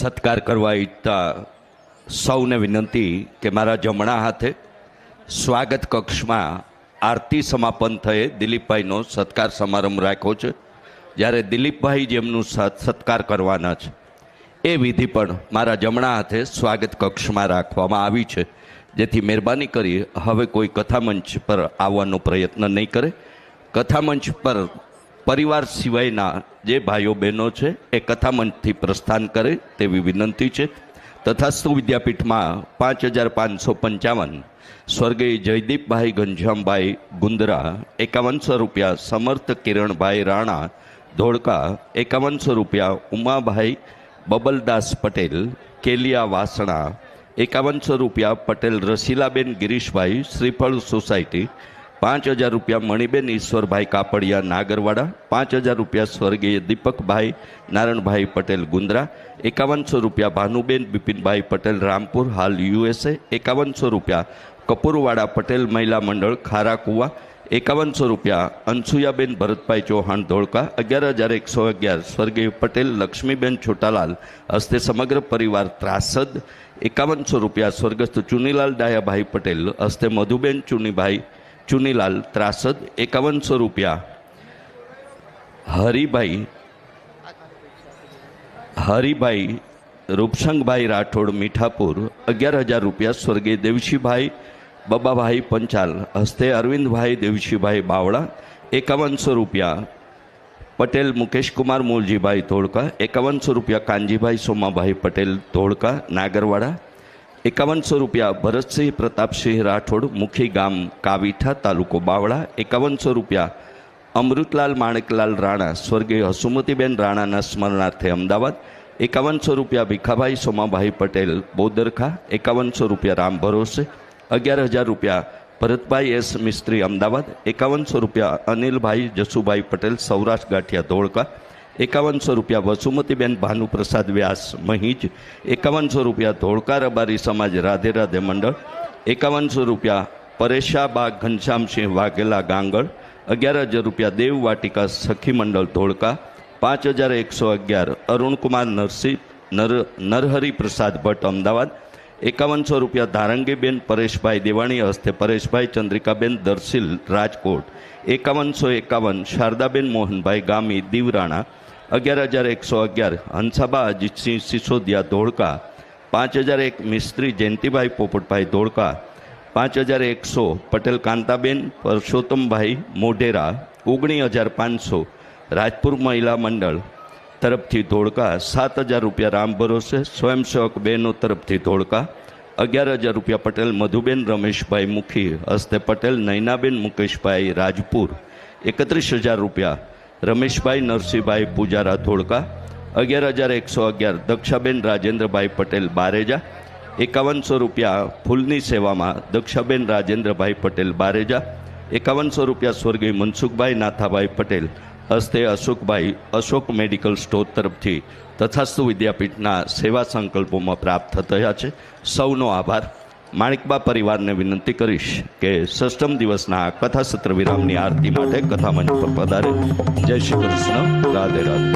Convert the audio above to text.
સત્કાર કરવા ઈચ્છતા સૌને વિનંતી કે મારા જમણા હાથે સ્વાગત કક્ષમાં આરતી સમાપન થયે દિલીપભાઈનો સત્કાર સમારંભ રાખ્યો છે. જ્યારે દિલીપભાઈ જેમનું સત્કાર કરવાના છે. એ વિધિ પણ મારા જમણા હાથે સ્વાગત કક્ષમાં રાખવામાં આવી છે. જેથી મહેરબાની કરી હવે કોઈ કથામંચ પર આવવાનો પ્રયત્ન નહીં કરે. કથામંચ પર પરિવાર સિવાયના જે ભાઈઓ બહેનો છે, એ કથામંચથી પ્રસ્થાન કરે તેવી વિનંતી છે. તથાસ્તુ વિદ્યાપીઠમાં પાંચ હજાર પાંચસો પંચાવન સ્વર્ગીય જયદીપભાઈ ઘનશ્યામભાઈ ગુંદરા, એકાવનસો રૂપિયા સમર્થ કિરણભાઈ રાણા, ધોળકા, એકાવનસો રૂપિયા ઉમાભાઈ બબલદાસ પટેલ, કેલિયા વાસણા, એકાવનસો રૂપિયા પટેલ રસીલાબેન ગિરીશભાઈ, શ્રીફળ સોસાયટી પાંચ હજાર રૂપિયા મણિબેન, ઈશ્વરભાઈ કાપડિયા, નાગરવાડા. પાંચ હજાર રૂપિયા સ્વર્ગીય દીપકભાઈ, નારણભાઈ પટેલ ગુંદરા. એકાવનસો રૂપિયા ભાનુબેન, બિપિનભાઈ પટેલ રામપુર, હાલ યુએસએ. એકાવનસો રૂપિયા કપૂરવાડા પટેલ મહિલા મંડળ, ખારાકુવા. એકાવનસો રૂપિયા અનસુયાબેન, ભરતભાઈ ચૌહાણ, ધોળકા. અગિયાર હજાર એકસો અગિયાર સ્વર્ગીય પટેલ, લક્ષ્મીબેન છોટાલાલ, હસ્તે સમગ્ર પરિવાર ત્રાસદ. એકાવનસો રૂપિયા સ્વર્ગસ્થ ચુનીલાલ ડાયાભાઈ પટેલ, હસ્તે મધુબેન ચુનીભાઈ ચુનીલાલ ત્રાસદ એકાવનસો રૂપિયા. હરિભાઈ હરિભાઈ રૂપસંગભાઈ રાઠોડ મીઠાપુર અગિયાર હજાર રૂપિયા. સ્વર્ગીય દેવશીભાઈ બબાભાઈ પંચાલ. હસ્તે અરવિંદભાઈ દેવશીભાઈ બાવળા એકાવનસો રૂપિયા. પટેલ મુકેશકુમાર મૂલજીભાઈ ધોળકા એકાવનસો રૂપિયા. કાનજીભાઈ સોમાભાઈ પટેલ ધોળકા, નાગરવાડા એકાવનસો રૂપિયા ભરતસિંહ પ્રતાપસિંહ રાઠોડ મુખી ગામ કાવીઠા તાલુકો બાવળા. એકાવનસો રૂપિયા અમૃતલાલ માણેકલાલ રાણા, સ્વર્ગીય હસુમતીબેન રાણાના સ્મરણાર્થે અમદાવાદ. એકાવનસો રૂપિયા ભીખાભાઈ સોમાભાઈ પટેલ બોદરખા. એકાવનસો રૂપિયા રામ ભરોસે. અગિયાર હજાર રૂપિયા ભરતભાઈ એસ મિસ્ત્રી અમદાવાદ. એકાવનસો રૂપિયા અનિલભાઈ જસુભાઈ પટેલ સૌરાષ્ટ્ર ગાંઠિયા ધોળકા. એકાવનસો રૂપિયા વસુમતીબેન ભાનુપ્રસાદ વ્યાસ મહીજ, એકાવનસો રૂપિયા ધોળકા રબારી સમાજ રાધે રાધે મંડળ, એકાવનસો રૂપિયા પરેશાબા ઘનશ્યામસિંહ વાઘેલા ગાંગળ, અગિયાર હજાર રૂપિયા દેવ વાટિકા સખી મંડળ ધોળકા, પાંચ હજાર એકસો અગિયાર અરુણકુમાર નરસિંહ, નર નરહરિ પ્રસાદ ભટ્ટ અમદાવાદ એકાવનસો રૂપિયા ધારંગીબેન પરેશભાઈ દેવાણી હસ્તે પરેશભાઈ ચંદ્રિકાબેન દર્શિલ રાજકોટ. એકાવનસો એકાવન શારદાબેન મોહનભાઈ ગામી દીવરાણા. અગિયાર હજાર એકસો અગિયાર હંસાબા અજીતસિંહ સિસોદિયા ધોળકા. પાંચ હજાર એક મિસ્ત્રી જયંતિભાઈ પોપટભાઈ ધોળકા. પાંચ હજાર એકસો પટેલ કાંતાબેન, પરસોત્તમભાઈ મોઢેરા. ઓગણીસ હજાર પાંચસો રાજપુર મહિલા મંડળ. તરફથી ધોળકા, સાત હજાર રૂપિયા રામ ભરોસે, સ્વયંસેવક બહેનો તરફથી ધોળકા, અગિયાર હજાર રૂપિયા પટેલ, મધુબેન રમેશભાઈ મુખી, હસ્તે પટેલ, નૈનાબેન મુકેશભાઈ, રાજપુર, એકત્રીસ હજાર રૂપિયા, રમેશભાઈ, નરસિંહભાઈ, પૂજારા ધોળકા, અગિયાર હજાર એકસો અગિયાર, દક્ષાબેન રાજેન્દ્રભાઈ પટેલ, બારેજા, એકાવનસો રૂપિયા ફૂલની સેવામાં દક્ષાબેન રાજેન્દ્રભાઈ પટેલ, બારેજા, એકાવનસો રૂપિયા સ્વર્ગીય મનસુખભાઈ નાથાભાઈ પટેલ હસ્તે અશોકભાઈ, અશોક મેડિકલ સ્ટોર તરફથી તથાસ્તુ વિદ્યાપીઠના સેવા સંકલ્પોમાં પ્રાપ્ત થયા છે. સૌનો આભાર. માણિકબા પરિવારને વિનંતી કરીશ કે સષ્ટમ દિવસના કથાસત્ર કથા સત્ર વિરામની આરતી માટે કથામંચ પર પધારે. જય શ્રી કૃષ્ણ. રાધે રાધે.